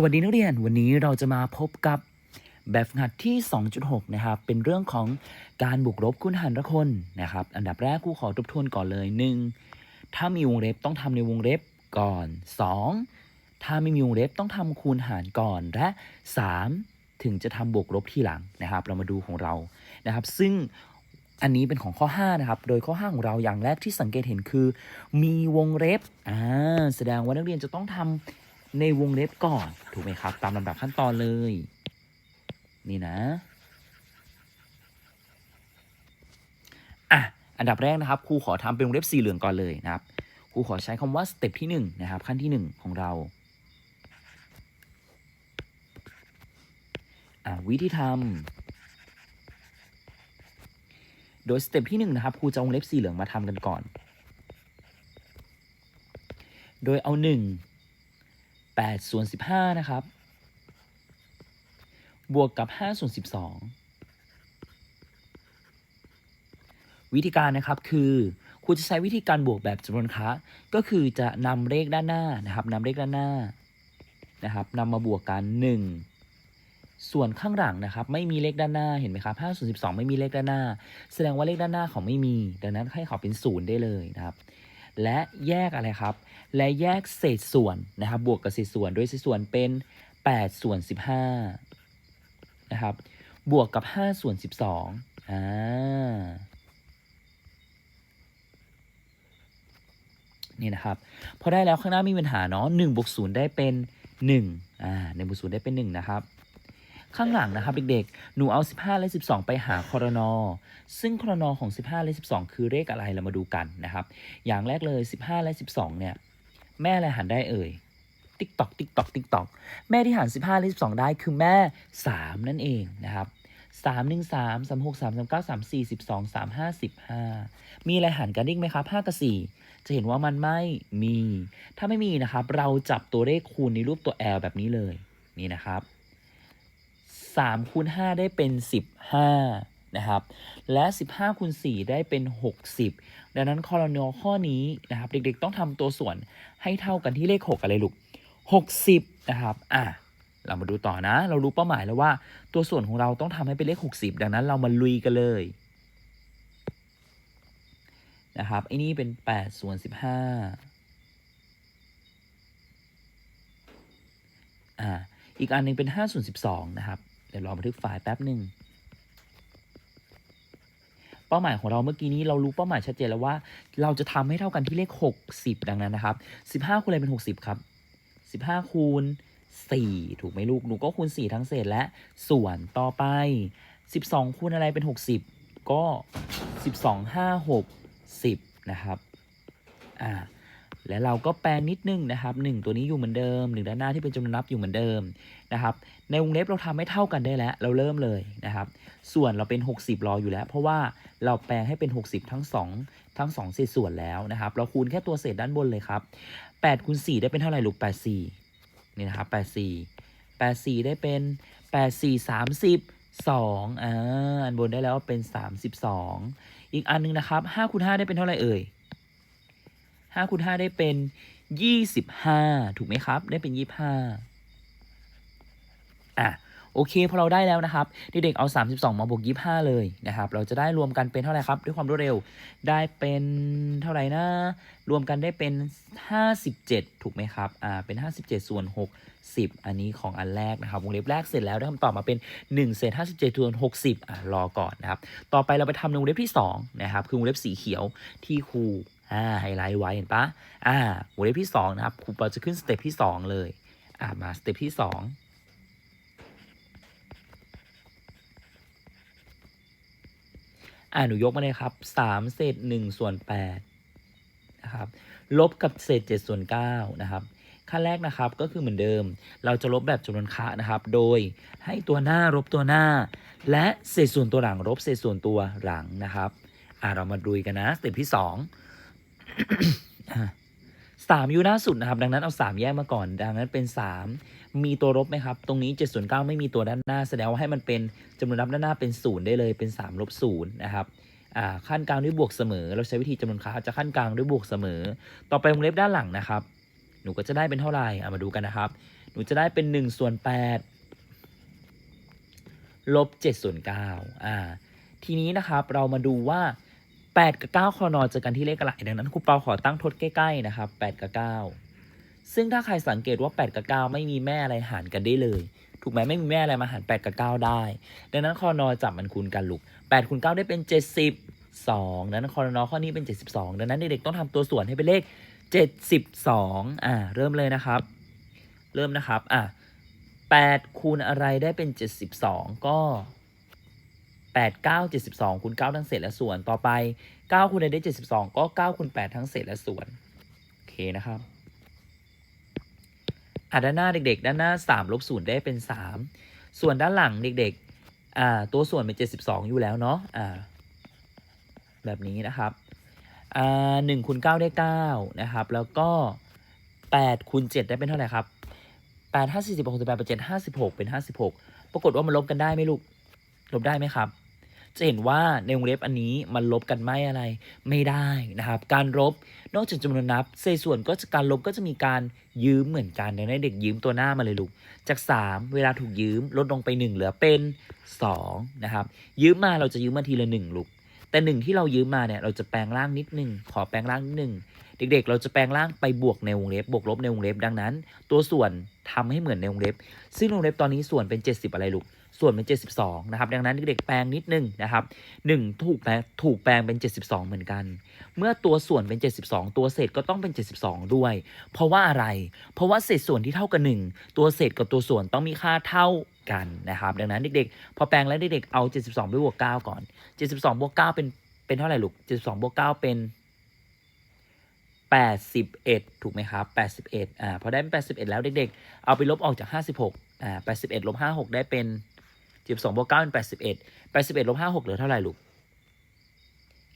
สวัสดีนักเรียนวันนี้เราจะมาพบกับแบบฝึกหัดที่ 2.6 นะครับ เป็นเรื่องของการบวกลบคูณหารละคนนะครับ อันดับแรกครูขอทบทวนก่อนเลย 1. ถ้ามีวงเล็บต้องทำในวงเล็บก่อน 2. ถ้าไม่มีวงเล็บต้องทำคูณหารก่อนและ 3. ถึงจะทำบวกลบทีหลังนะครับ เรามาดูของเรานะครับ ซึ่งอันนี้เป็นของข้อ 5 นะครับ โดยข้อ 5 ของเราอย่างแรกที่สังเกตเห็นคือ มีวงเล็บอ่าแสดงว่านักเรียนจะต้องทำ ในวงเล็บก่อน ถูกไหมครับ ตามลำดับขั้นตอนเลย นี่นะอะอันดับแรกนะครับครูขอทำเป็นวงเล็บสีเหลืองก่อนเลยนะครับครูขอใช้คำว่าสเต็ปที่1นะครับขั้นที่ 1 ของเราอะวิธีทำโดยสเต็ปที่1นะครับครูจะเอาวงเล็บสีเหลืองมาทำกันก่อน โดยเอา 1 8 ส่วน 15 นะครับ บวกกับ 5 ส่วน 12 วิธีการนะครับคือครูจะใช้วิธีการบวกแบบจำนวนค้าก็คือจะนำเลขด้านหน้านะครับนำเลขด้านหน้านะครับนำมาบวกกัน 1 ส่วนข้างหลังนะครับ ไม่มีเลขด้านหน้าเห็นไหมครับ5ส่วน12 ไม่มีเลขด้านหน้า แสดงว่าเลขด้านหน้าเขาไม่มี ดังนั้นให้เขาเป็นศูนย์ได้เลยนะครับ และแยกอะไรครับ และแยกเศษส่วนนะครับ บวกกับเศษส่วนโดยเศษส่วนเป็น8ส่วน15นะครับ บวกกับ5ส่วน12อ่านี่นะครับ พอได้แล้วข้างหน้าม่มีปัญหาเนาะ1บวก0ได้เป็น1อ่า1บวก0ได้เป็น 1 นะครับ ข้างหลังนะครับเด็กๆ หนูเอา 15 และ 12 ไปหาคอรนอซึ่งคอรนอของ 15 และ 12 คือเลขอะไรเรามาดูกันนะครับ อย่างแรกเลย 15 และ 12 เนี่ย แม่อะไรหารได้เอ่ย ติ๊กตอกติ๊กตอกติ๊กตอกแม่ที่หาร 15 และ 12 ได้คือแม่ 3 นั่นเองนะครับ3 1 3 3 6 3 3 9 3 4 12 3 5 15มีอะไรหารกันอีกไหมครับ5กับ4จะเห็นว่ามันไม่มี ถ้าไม่มีนะครับ เราจับตัวเลขคูณในรูปตัว L แบบนี้เลย นี่นะครับ 3คูณ5ได้เป็น 15 นะครับ และ 15คูณ4ได้เป็น 60 ดังนั้นคอรนอข้อนี้นะครับ เด็กๆ ต้องทำตัวส่วนให้เท่ากันที่เลข 6 อะไรลูก 60 นะครับ อะเรามาดูต่อนะ เรารู้เป้าหมายแล้วว่า ตัวส่วนของเราต้องทำให้เป็นเลข 60 ดังนั้นเรามาลุยกันเลยนะครับไอ้นี่เป็น8ส่วน15อ่าอีกอันหนึงเป็น5ส่วน12นะครับ ดี๋ยวรอบันทึกไฟล์แป๊บหนึ่งเป้าหมายของเราเมื่อกี้นี้เรารู้เป้าหมายชัดเจนแล้วว่า เราจะทำให้เท่ากันที่เลข 60 ดังนั้นนะครับ 15 คูณอะไรเป็น 60 ครับ 15 คูณ 4 ถูกไหมลูกหนูก็คูณ 4 ทั้งเศษและส่วนต่อไป 12 คูณอะไรเป็น 60 ก็ 12 5 6 10 นะครับอ่า และเราก็แปลงนิดนึงนะครับ 1 ตัวนี้อยู่เหมือนเดิม1ด้านหน้าที่เป็นจำนวนนับอยู่เหมือนเดิมนะครับ ในวงเล็บเราทำให้เท่ากันได้แล้ว เราเริ่มเลยนะครับ ส่วนเราเป็น 60 รออยู่แล้ว เพราะว่าเราแปลงให้เป็น 60 ทั้ง 2 ทั้ง2เศษส่วนแล้วนะครับ เราคูณแค่ตัวเศษด้านบนเลยครับ8คูณ4ได้เป็นเท่าไหร่ลูก84นี่นะครับ84 84 ได้เป็น 84 32อ่าอันบนได้แล้วเป็น 32 อีกอันหนึงนะครับ5คูณ5ได้เป็นเท่าไหร่เอ่ย 5คูณ5ได้เป็น25ถูกไหมครับ ได้เป็น25อะโอเคพอเราได้แล้วนะครับเด็กๆเอา 32 มาบวก 25 เลยนะครับเราจะได้รวมกันเป็นเท่าไหร่ครับด้วยความรวดเร็วได้เป็นเท่าไหร่นะ รวมกันได้เป็น 57 ถูกไหมครับอ่าเป็น 57 ส่วน 60 อันนี้ของอันแรกนะครับวงเล็บแรกเสร็จแล้วได้คำตอบมาเป็น1เศษ57ส่วน60อ่ารอก่อนนะครับต่อไปเราไปทำในวงเล็บที่2นะครับคือวงเล็บสีเขียวที่ครู อ่าไฮไลท์ไว้เห็นปะอ่าวเล็บที่2นะครับครูปอจะขึ้นสเต็ปที่ 2 เลยอ่ามาสเต็ปที่ 2อ่าหนูยกมาเลยครับสามเศษหนึ่งส่วนแปดนะครับลบกับเศษเจ็ดส่วนเก้านะครับขั้นแรกนะครับก็คือเหมือนเดิม เราจะลบแบบจำนวนคะนะครับ โดยให้ตัวหน้ารบตัวหน้า และเศษส่วนตัวหลังลบเศษส่วนตัวหลังนะครับ อ่าเรามาดูกันนะสเต็ปที่สอง สามอยู่หน้าสุดนะครับ ดังนั้นเอาสามแยกมาก่อน ดังนั้นเป็นสามมีตัวลบไหมครับ ตรงนี้7ส่วน9ไม่มีตัวด้านหน้า แสดงว่าให้มันเป็นจำนวนนับด้านหน้าเป็นศูนย์ได้เลยเป็น3ลบศูนย์นะครับขั้นกลางด้วยบวกเสมอ เราใช้วิธีจำนวนค่าจะขั้นกลางด้วยบวกเสมอ ต่อไปวงเล็บด้านหลังนะครับ หนูก็จะได้เป็นเท่าไหร่อ่ามาดูกันนะครับ หนูจะได้เป็นหนึ่งส่วนแปดลบเจ็ดส่วนเก้าอ่าทีนี้นะครับเรามาดูว่า 8 กับ 9 คอนอเจอกันที่เลขอะไรดังนั้นครูเปาขอตั้งทดใกล้ๆนะครับ8กับ 9 ซึ่งถ้าใครสังเกตว่า 8 กับ 9 ไม่มีแม่อะไรหารกันได้เลย ถูกไหมไม่มีแม่อะไรมาหาร 8 กับ 9 ได้ ดังนั้นคอนอจับมันคูณกันลูก8คูณ9ได้เป็น 72 ดังนั้นคอนอข้อนี้เป็น 72 ดังนั้นเด็กๆต้องทำตัวส่วนให้เป็นเลข 72 อ่าเริ่มเลยนะครับ เริ่มนะครับอะ8คูณอะไรได้เป็น 72 ก็ 8 9 72คูณ9ทั้งเศษและส่วน ต่อไป9คูณได้ 72 ก็9คูณ8ทั้งเศษและส่วน โอเคนะครับอะด้านหน้าเด็กๆ ด้านหน้า3ลบ0ได้เป็น 3 ส่วนด้านหลังเด็กๆอ่าตัวส่วนเป็น 72 อยู่แล้วเนาะอ่าแบบนี้นะครับอ่า1คูณ9ได้9นะครับ แล้วก็8คูณ7ได้เป็นเท่าไหร่ครับ8 5 40 68 7 56เป็น56ปรากฏว่ามันลบกันได้ไหมลูก ลบได้ไหมครับ จะเห็นว่าในวงเล็บอันนี้มันลบกันไม่อะไรไม่ได้นะครับ การลบนอกจากจำนวนนับเศษส่วนก็จะการลบก็จะมีการยืมเหมือนกันดังนั้นเด็กยืมตัวหน้ามาเลยลูกจาก 3 เวลาถูกยืมลดลงไป 1 เหลือเป็น2นะครับยืมมาเราจะยืมมาทีละ1ลูกแต่หนึ่งที่เรายืมมาเนี่ยเราจะแปลงร่างนิดนึงขอแปลงร่างนิดนึงเด็กๆ เราจะแปลงร่างไปบวกในวงเล็บบวกลบในวงเล็บดังนั้น ตัวส่วนทำให้เหมือนในวงเล็บ ซึ่งวงเล็บตอนนี้ส่วนเป็น 70 อะไรลูก ส่วนเป็น 72 นะครับ ดังนั้นเด็กแปลงนิดนึงนะครับ 1 ถูกแปลงถูกแปลงเป็น 72 เหมือนกัน เมื่อตัวส่วนเป็น 72 ตัวเศษก็ต้องเป็น 72 ด้วย เพราะว่าอะไร เพราะว่าเศษส่วนที่เท่ากับ 1 ตัวเศษกับตัวส่วนต้องมีค่าเท่ากันนะครับ ดังนั้นเด็กๆ พอแปลงแล้วเด็กๆ เอา 72ไปบวก 9 ก่อน 72บวก9เป็นเป็นเท่าไหร่ลูก 72บวก9เป็น81 ถูกไหมครับ 81 อ่า พอได้เป็น81 แล้วเด็กๆ เอาไปลบออกจาก 56 อ่า 81 ลบ 56 ได้เป็น 72บสองบวก9เป็น81 81ลบ56เหลือเท่าไหร่ลูก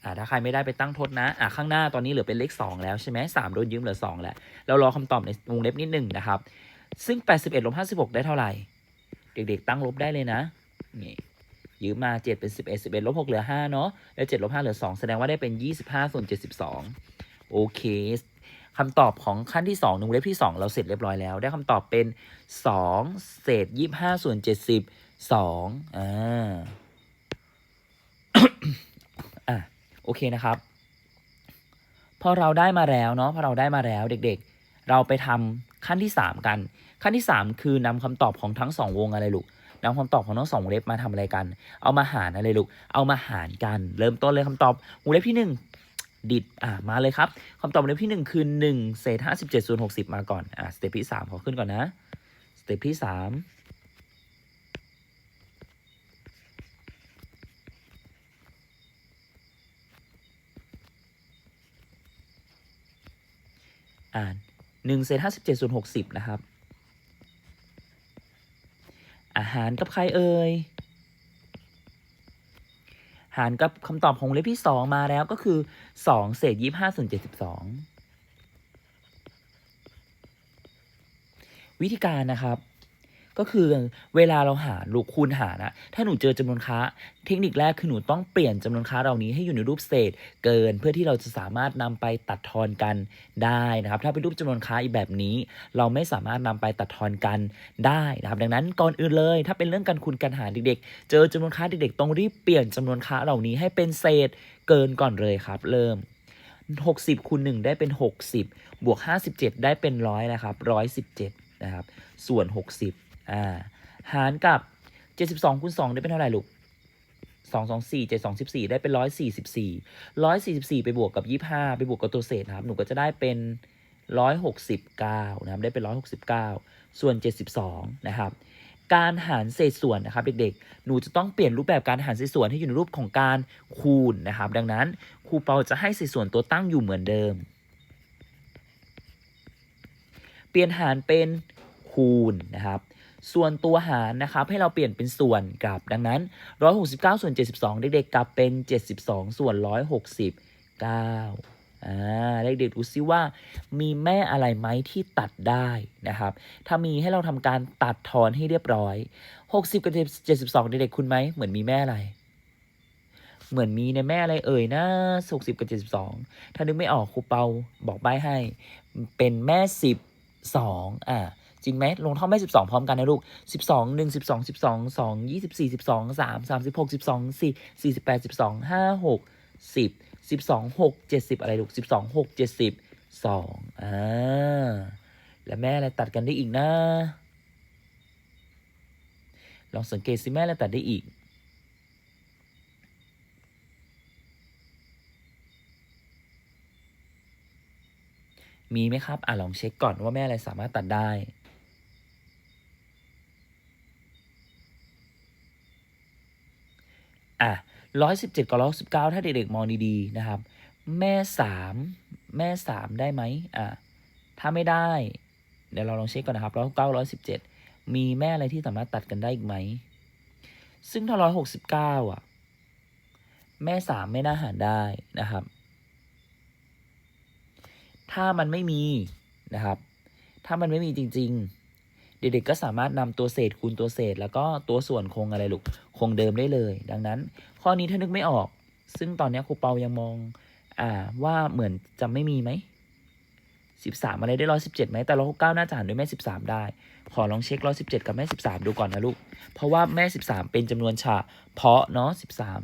อ่าถ้าใครไม่ได้ไปตั้งทดนะอ่าข้างหน้าตอนนี้เหลือเป็นเลข2แล้วใช่ไหม3โดนยืมเหลือ2แล้วเรารอคำตอบในวงเล็บนิดหนึ่งนะครับ ซึ่ง81ลบ56ได้เท่าไหร่ เด็กๆ ตั้งลบได้เลยนะนี่ยืมมา7เป็น11 11ลบ6เหลือ5เนาะแล้ว7ลบ5เหลือ2แสดงว่าได้เป็น25ส่วน72โอเคคำตอบของขั้นที่2ในวงเล็บที่ 2 เราเสร็จเรียบร้อยแล้ว ได้คำตอบเป็น 2 เศษ 25 ส่วน 72อ่าอะโอเคนะครับ พอเราได้มาแล้วเนาะพอเราได้มาแล้วเด็กๆ เราไปทำขั้นที่3กัน ขั้นที่3คือนำคำตอบของทั้ง2วงอะไรลูกนำคำตอบของทั้งสองวงเล็บมาทำอะไรกัน เอามาหารอะไรลูก เอามาหารกัน เริ่มต้นเลยคำตอบวงเล็บที่1ดิดอ่ามาเลยครับคำตอบวงเล็บที่1คือ1เศษ57ส่วน60มาก่อนอ่าสเต็ปที่3ขอขึ้นก่อนนะสเต็ปที่3 อ่าน1เศษ57ส่วน60 นะครับ อาหารกับใครเอ่ย หารกับคำตอบของเล็บที่ 2 มาแล้วก็คือ 2 เศษ25ส่วน72 วิธีการนะครับ ก็คือเวลาเราหารลูกคูณหารนะถ้าหนูเจอจำนวนค้า เทคนิคแรกคือหนูต้องเปลี่ยนจำนวนค้าเหล่านี้ให้อยู่ในรูปเศษ เกินเพื่อที่เราจะสามารถนำไปตัดทอนกันได้นะครับ ถ้าเป็นรูปจำนวนค้าอีกแบบนี้ เราไม่สามารถนำไปตัดทอนกันได้นะครับ ดังนั้นก่อนอื่นเลย ถ้าเป็นเรื่องการคูณการหารเด็ก ๆ เจอจำนวนค้าเด็กๆต้องรีบเปลี่ยนจำนวนค้าเหล่านี้ให้เป็นเศษเกินก่อนเลยครับ เริ่ม60คูณ1ได้เป็น 60 บวก 57 ได้เป็นร้อยนะครับ117นะครับ ส่วน 60 อ่าหารกับ 72คูณ2ได้เป็นเท่าไหร่ลูก2 2 4 7 2 14ได้เป็น144 144ไปบวกกับ25ไปบวกกับตัวเศษนะครับ หนูก็จะได้เป็น169นะครับ ได้เป็น169ส่วน72นะครับ การหารเศษส่วนนะครับเด็กๆ หนูจะต้องเปลี่ยนรูปแบบการหารเศษส่วนให้อยู่ในรูปของการคูณนะครับ ดังนั้นครูเปาจะให้เศษส่วนตัวตั้งอยู่เหมือนเดิม เปลี่ยนหารเป็นคูณนะครับ ส่วนตัวหารนะครับให้เราเปลี่ยนเป็นส่วนกลับ ดังนั้น 169 ส่วน 72 เด็กๆกลับเป็น 72 ส่วน 169อ่าเด็กๆดูซิว่ามีแม่อะไรไหมที่ตัดได้นะครับ ถ้ามีให้เราทำการตัดทอนให้เรียบร้อย 60 กับ 72 เด็กๆคุณไหมเหมือนมีแม่อะไร เหมือนมีในแม่อะไรเอ่ยนะ60 กับ 72 ถ้านึกไม่ออกครูเปาบอกใบให้ เป็นแม่12อ่า จริงไหมลงท่อแม่สิบสองพร้อมกันนะลูกสิบสองหนึ่งสิบสองสิบสองสองยี่สิบสี่สิบสองสามสามสิบหกสิบสองสี่สี่สิบแปดสิบสองห้าหกสิบสิบสองหกเจ็ดสิบอะไรลูกสิบสองหกเจ็ดสิบสองอ่าแล้วแม่อะไรตัดกันได้อีกนะ ลองสังเกตสิแม่อะไรตัดได้อีกมีไหมครับ อะลองเช็คก่อนว่าแม่อะไรสามารถตัดได้ อะ ร้อยสิบเจ็ดกับร้อยสิบเก้าถ้าเด็กๆมองดีๆนะครับ แม่สามแม่สามได้ไหมอะถ้าไม่ได้ เดี๋ยวเราลองเช็คก่อนนะครับร้อยเก้าร้อยสิบเจ็ดมีแม่อะไรที่สามารถตัดกันได้อีกไหม ซึ่งถ้าร้อยหกสิบเก้าอะ แม่สามไม่น่าหารได้นะครับ ถ้ามันไม่มีนะครับ ถ้ามันไม่มีจริง ๆ เด็กๆก็สามารถนำตัวเศษคูณตัวเศษ แล้วก็ตัวส่วนคงอะไรลูกคงเดิมได้เลย ดังนั้น ข้อนี้ถ้านึกไม่ออก ซึ่งตอนนี้ครูเปายังมองอ่าว่าเหมือนจะไม่มีไหมสิบสามอะไรได้ร้อยสิบเจ็ดไหมแต่ร้อยเก้าน่าจะหารด้วยแม่สิบสามได้ ขอลองเช็คร้อยสิบเจ็ดกับแม่สิบสามดูก่อนนะลูก เพราะว่าแม่สิบสามเป็นจำนวนฉะเพาะเนาะสิบสาม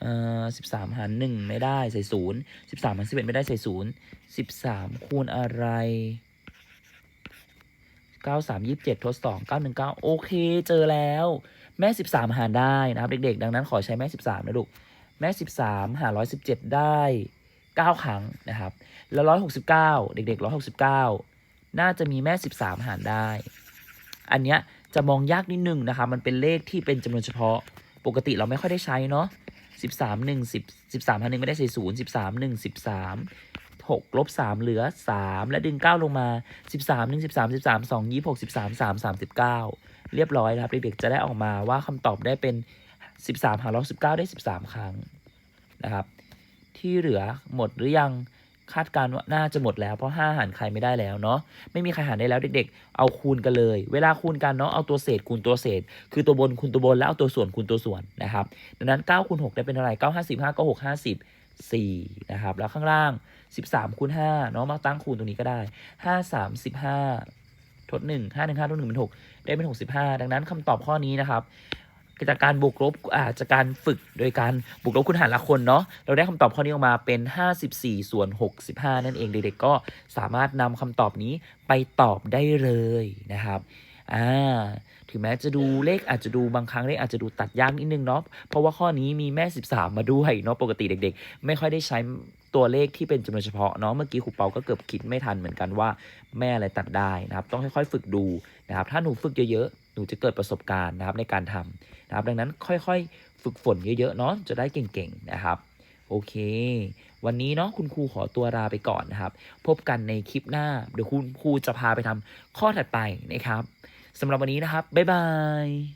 เอ่อสิบสามหารหนึ่งไม่ได้ใส่ศูนย์สิบสามหารสิบเอ็ดไม่ได้ใส่ศูนย์สิบสามคูณอะไรเก้าสามยี่สิบเจ็ดทดสองเก้าหนึ่งเก้าโอเค เจอแล้ว แม่ 13 หารได้นะครับเด็กๆ ดังนั้นขอใช้แม่ 13 นะลูก แม่ 13 หาร 117 ได้ 9 ครั้งนะครับ แล้ว 169 เด็ก ๆ 169 น่าจะมีแม่ 13 หารได้ อันเนี้ยจะมองยากนิดนึงนะคะมันเป็นเลขที่เป็นจำนวนเฉพาะ ปกติเราไม่ค่อยได้ใช้เนาะ13 1 10 13หาร1ไม่ได้ใส่0 13 1 13 6ลบ3เหลือ 3 และดึง 9 ลงมา 13 1 13 13 2 26 13 3 39 เรียบร้อยนะครับ เด็กๆจะได้ออกมาว่าคำตอบได้เป็นสิบสามหารร้อยสิบเก้าได้สิบสามครั้งนะครับ ที่เหลือหมดหรือยังคาดการณ์ว่าน่าจะหมดแล้วเพราะห้าหารใครไม่ได้แล้วเนาะไม่มีใครหารได้แล้วเด็กๆ เอาคูณกันเลย เวลาคูณกันเนาะเอาตัวเศษคูณตัวเศษ คือตัวบนคูณตัวบนแล้วเอาตัวส่วนคูณตัวส่วนนะครับดังนั้น9คูณ6ได้เป็นเท่าไหร่9 5 5 5ก็6 50 4นะครับแล้วข้างล่าง 13คูณ5เนาะมาตั้งคูณตรงนี้ก็ได้ 5 3 15 ทดหนึ่งห้าหนึ่งห้าทดหนึ่งเป็นหกได้เป็นหกสิบห้าดังนั้นคำตอบข้อนี้นะครับจากการบวกลบอ่าจากการฝึกโดยการบวกลบคูณหารละคนเนาะเราได้คำตอบข้อนี้ออกมาเป็น 54 ส่วน 65 นั่นเองเด็กๆก็สามารถนำคำตอบนี้ไปตอบได้เลยนะครับอ่า ถึงแม้จะดูเลขอาจจะดูบางครั้งเลขอาจจะดูตัดยากนิดนึงเนาะเพราะว่าข้อนี้มีแม่ 13 มาด้วยเนาะปกติเด็ก ๆ ไม่ค่อยได้ใช้ตัวเลขที่เป็นจำนวนเฉพาะเนาะเมื่อกี้ครูเปาก็เกือบคิดไม่ทันเหมือนกันว่าแม่อะไรตัดได้นะครับต้องค่อยๆฝึกดูนะครับถ้าหนูฝึกเยอะๆหนูจะเกิดประสบการณ์นะครับในการทำนะครับดังนั้นค่อยๆ ฝึกฝนเยอะๆเนาะจะได้เก่งๆนะครับโอเค วันนี้เนาะคุณครูขอตัวลาไปก่อนนะครับ พบกันในคลิปหน้า เดี๋ยวคุณครูจะพาไปทำข้อถัดไปนะครับ สำหรับวันนี้นะครับ บ๊ายบาย